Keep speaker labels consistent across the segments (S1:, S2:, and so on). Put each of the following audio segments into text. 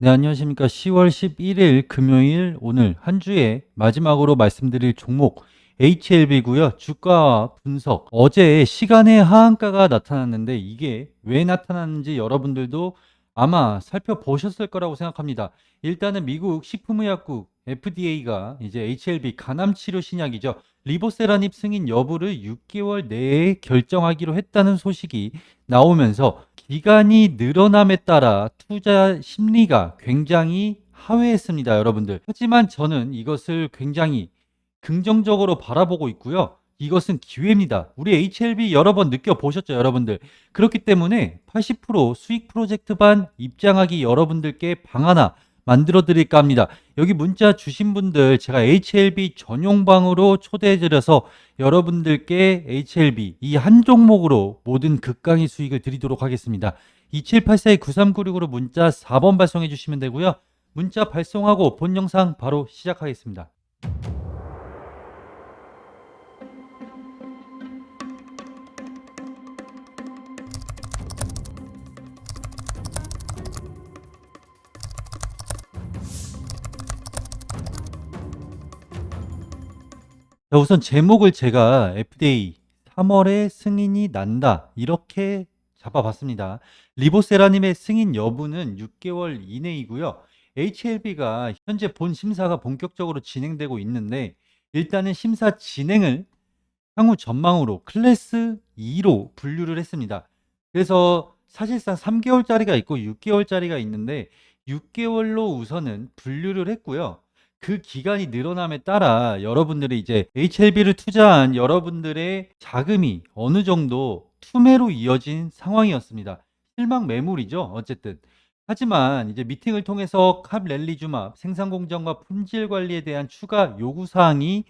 S1: 네, 안녕하십니까. 10월 11일 금요일 오늘 한 주의 마지막으로 말씀드릴 종목 HLB고요. 주가 분석. 어제 시간의 하한가가 나타났는데 이게 왜 나타났는지 여러분들도 아마 살펴보셨을 거라고 생각합니다. 일단은 미국 식품의약국 FDA가 이제 HLB 간암 치료 신약이죠. 리보세라닙 승인 여부를 6개월 내에 결정하기로 했다는 소식이 나오면서 기간이 늘어남에 따라 투자 심리가 굉장히 하회했습니다, 여러분들. 하지만 저는 이것을 굉장히 긍정적으로 바라보고 있고요. 이것은 기회입니다. 우리 HLB 여러 번 느껴보셨죠, 여러분들. 그렇기 때문에 80% 수익 프로젝트 반 입장하기 여러분들께 방 하나 만들어 드릴까 합니다. 여기 문자 주신 분들 제가 HLB 전용방으로 초대해 드려서 여러분들께 HLB 이 한 종목으로 모든 극강의 수익을 드리도록 하겠습니다. 2784-9396으로 문자 4번 발송해 주시면 되고요. 문자 발송하고 본 영상 바로 시작하겠습니다. 자, 우선 제목을 제가 FDA 3월에 승인이 난다 이렇게 잡아봤습니다. 리보세라님의 승인 여부는 6개월 이내이고요. HLB가 현재 본 심사가 본격적으로 진행되고 있는데 일단은 심사 진행을 향후 전망으로 클래스 2로 분류를 했습니다. 그래서 사실상 3개월짜리가 있고 6개월짜리가 있는데 6개월로 우선은 분류를 했고요. 그 기간이 늘어남에 따라 여러분들이 이제 HLB를 투자한 여러분들의 자금이 어느 정도 투매로 이어진 상황이었습니다. 실망 매물이죠. 어쨌든. 하지만 이제 미팅을 통해서 캅렐리주맙 생산 공정과 품질 관리에 대한 추가 요구 사항이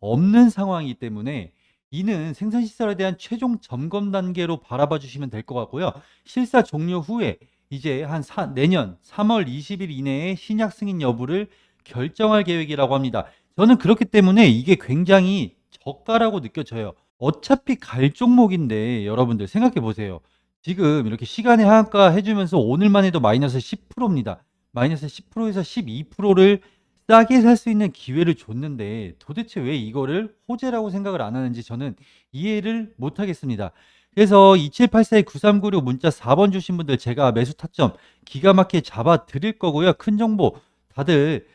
S1: 없는 상황이기 때문에 이는 생산 시설에 대한 최종 점검 단계로 바라봐 주시면 될 것 같고요. 실사 종료 후에 이제 한 사- 내년 3월 20일 이내에 신약 승인 여부를 결정할 계획이라고 합니다. 저는 그렇기 때문에 이게 굉장히 저가라고 느껴져요. 어차피 갈 종목인데 여러분들 생각해 보세요. 지금 이렇게 시간의 하한가 해주면서 오늘만 해도 마이너스 10%입니다. 마이너스 10%에서 12%를 싸게 살 수 있는 기회를 줬는데 도대체 왜 이거를 호재라고 생각을 안 하는지 저는 이해를 못 하겠습니다. 그래서 2784-9396 문자 4번 주신 분들 제가 매수 타점 기가 막히게 잡아 드릴 거고요. 큰 정보 다들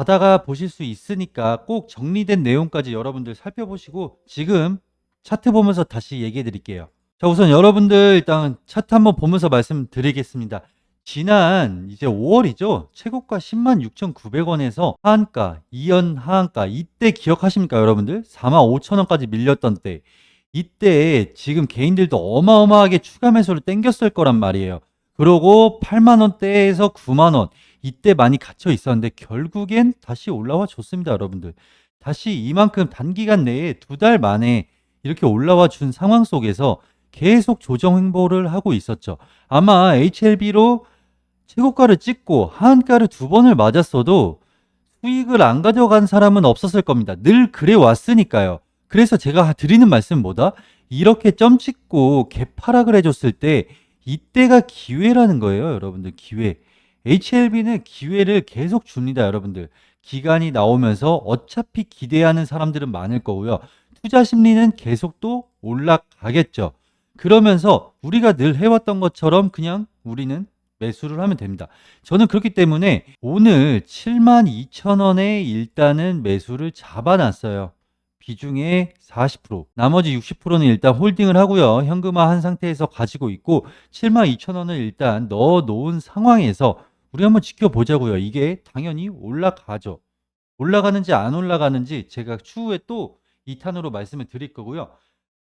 S1: 받아가 보실 수 있으니까 꼭 정리된 내용까지 여러분들 살펴보시고 지금 차트 보면서 다시 얘기해 드릴게요. 자, 우선 여러분들 일단 차트 한번 보면서 말씀드리겠습니다. 지난 이제 5월이죠. 최고가 10만 6,900원에서 하한가, 2연 하한가 이때 기억하십니까, 여러분들? 4만 5천 원까지 밀렸던 때. 이때 지금 개인들도 어마어마하게 추가 매수를 땡겼을 거란 말이에요. 그러고 8만 원대에서 9만 원 이때 많이 갇혀 있었는데 결국엔 다시 올라와 줬습니다, 여러분들. 다시 이만큼 단기간 내에 두 달 만에 이렇게 올라와 준 상황 속에서 계속 조정 행보를 하고 있었죠. 아마 HLB로 최고가를 찍고 하한가를 두 번을 맞았어도 수익을 안 가져간 사람은 없었을 겁니다. 늘 그래 왔으니까요. 그래서 제가 드리는 말씀은 뭐다? 이렇게 점 찍고 개파락을 해줬을 때 이때가 기회라는 거예요, 여러분들. 기회. HLB는 기회를 계속 줍니다, 여러분들. 기간이 나오면서 어차피 기대하는 사람들은 많을 거고요. 투자 심리는 계속 또 올라가겠죠. 그러면서 우리가 늘 해왔던 것처럼 그냥 우리는 매수를 하면 됩니다. 저는 그렇기 때문에 오늘 7만 2천 원에 일단은 매수를 잡아놨어요. 비중의 40%, 나머지 60%는 일단 홀딩을 하고요. 현금화한 상태에서 가지고 있고 7만 2천 원을 일단 넣어 놓은 상황에서 우리 한번 지켜보자고요. 이게 당연히 올라가죠. 올라가는지 안 올라가는지 제가 추후에 또 2탄으로 말씀을 드릴 거고요.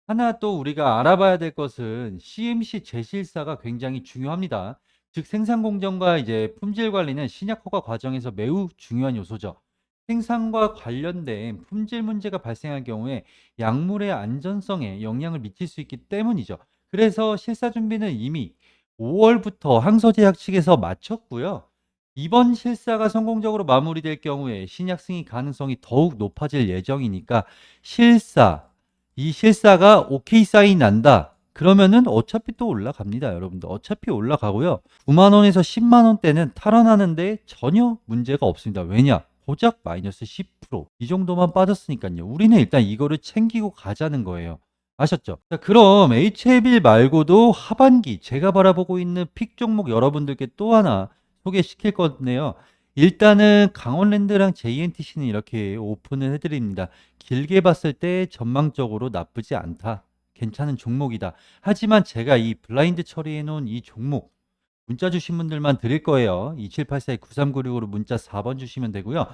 S1: 하나 또 우리가 알아봐야 될 것은 CMC 재실사가 굉장히 중요합니다. 즉 생산 공정과 이제 품질 관리는 신약 허가 과정에서 매우 중요한 요소죠. 생산과 관련된 품질 문제가 발생할 경우에 약물의 안전성에 영향을 미칠 수 있기 때문이죠. 그래서 실사 준비는 이미 5월부터 항서제약 측에서 마쳤고요. 이번 실사가 성공적으로 마무리될 경우에 신약 승인 가능성이 더욱 높아질 예정이니까 실사, 이 실사가 오케이 사인 난다. 그러면은 어차피 또 올라갑니다, 여러분들. 어차피 올라가고요. 9만 원에서 10만 원대는 탈환하는데 전혀 문제가 없습니다. 왜냐? 고작 마이너스 10%. 이 정도만 빠졌으니까요. 우리는 일단 이거를 챙기고 가자는 거예요. 아셨죠? 자, 그럼 HLB 말고도 하반기 제가 바라보고 있는 픽 종목 여러분들께 또 하나 소개시킬 건데요. 일단은 강원랜드랑 JNTC는 이렇게 오픈을 해드립니다. 길게 봤을 때 전망적으로 나쁘지 않다. 괜찮은 종목이다. 하지만 제가 이 블라인드 처리해 놓은 이 종목 문자 주신 분들만 드릴 거예요. 2784-9396으로 문자 4번 주시면 되고요.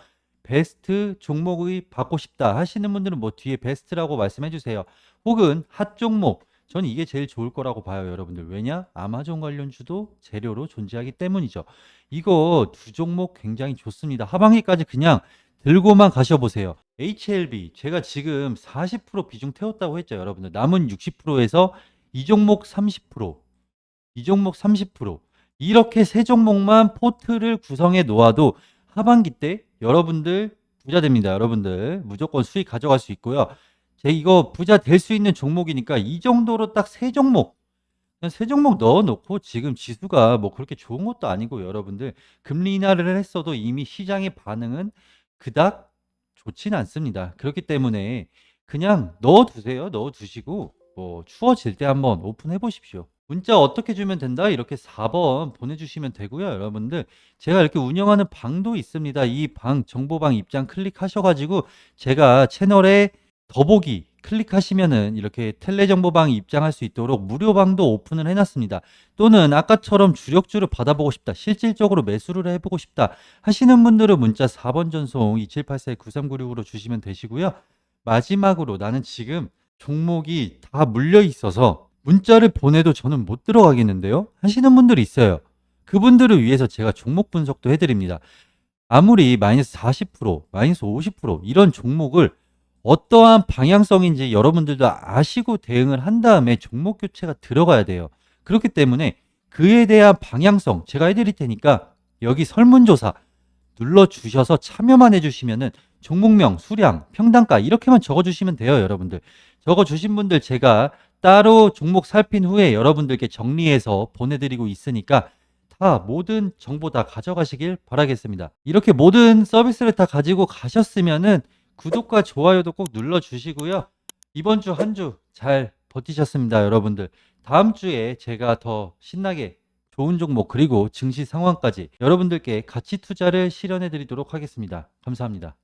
S1: 베스트 종목의 받고 싶다 하시는 분들은 뭐 뒤에 베스트라고 말씀해 주세요. 혹은 핫 종목 저는 이게 제일 좋을 거라고 봐요, 여러분들. 왜냐? 아마존 관련주도 재료로 존재하기 때문이죠. 이거 두 종목 굉장히 좋습니다. 하반기까지 그냥 들고만 가셔보세요. HLB 제가 지금 40% 비중 태웠다고 했죠, 여러분들. 남은 60%에서 이 종목 30%, 이 종목 30% 이렇게 세 종목만 포트를 구성해 놓아도 하반기 때 여러분들 부자 됩니다. 여러분들 무조건 수익 가져갈 수 있고요. 제 이거 부자 될 수 있는 종목이니까 이 정도로 딱 세 종목 그냥 세 종목 넣어놓고 지금 지수가 뭐 그렇게 좋은 것도 아니고 여러분들 금리 인하를 했어도 이미 시장의 반응은 그닥 좋진 않습니다. 그렇기 때문에 그냥 넣어두세요. 넣어두시고 뭐 추워질 때 한번 오픈해 보십시오. 문자 어떻게 주면 된다? 이렇게 4 번 보내주시면 되고요. 여러분들 제가 이렇게 운영하는 방도 있습니다. 이 방 정보방 입장 클릭하셔 가지고 제가 채널에 더보기 클릭하시면은 이렇게 텔레 정보방 입장할 수 있도록 무료 방도 오픈을 해놨습니다. 또는 아까처럼 주력주를 받아보고 싶다, 실질적으로 매수를 해보고 싶다 하시는 분들은 문자 4번 전송 2784-9396으로 주시면 되시고요. 마지막으로 나는 지금 종목이 다 물려 있어서 문자를 보내도 저는 못 들어가겠는데요? 하시는 분들이 있어요. 그분들을 위해서 제가 종목 분석도 해드립니다. 아무리 마이너스 40%, 마이너스 50% 이런 종목을 어떠한 방향성인지 여러분들도 아시고 대응을 한 다음에 종목 교체가 들어가야 돼요. 그렇기 때문에 그에 대한 방향성 제가 해드릴 테니까 여기 설문조사 눌러주셔서 참여만 해주시면은 종목명, 수량, 평단가 이렇게만 적어주시면 돼요, 여러분들. 적어주신 분들 제가 따로 종목 살핀 후에 여러분들께 정리해서 보내드리고 있으니까 다 모든 정보 다 가져가시길 바라겠습니다. 이렇게 모든 서비스를 다 가지고 가셨으면은 구독과 좋아요도 꼭 눌러주시고요. 이번 주 한 주 잘 버티셨습니다, 여러분들. 다음 주에 제가 더 신나게 좋은 종목 그리고 증시 상황까지 여러분들께 가치 투자를 실현해 드리도록 하겠습니다. 감사합니다.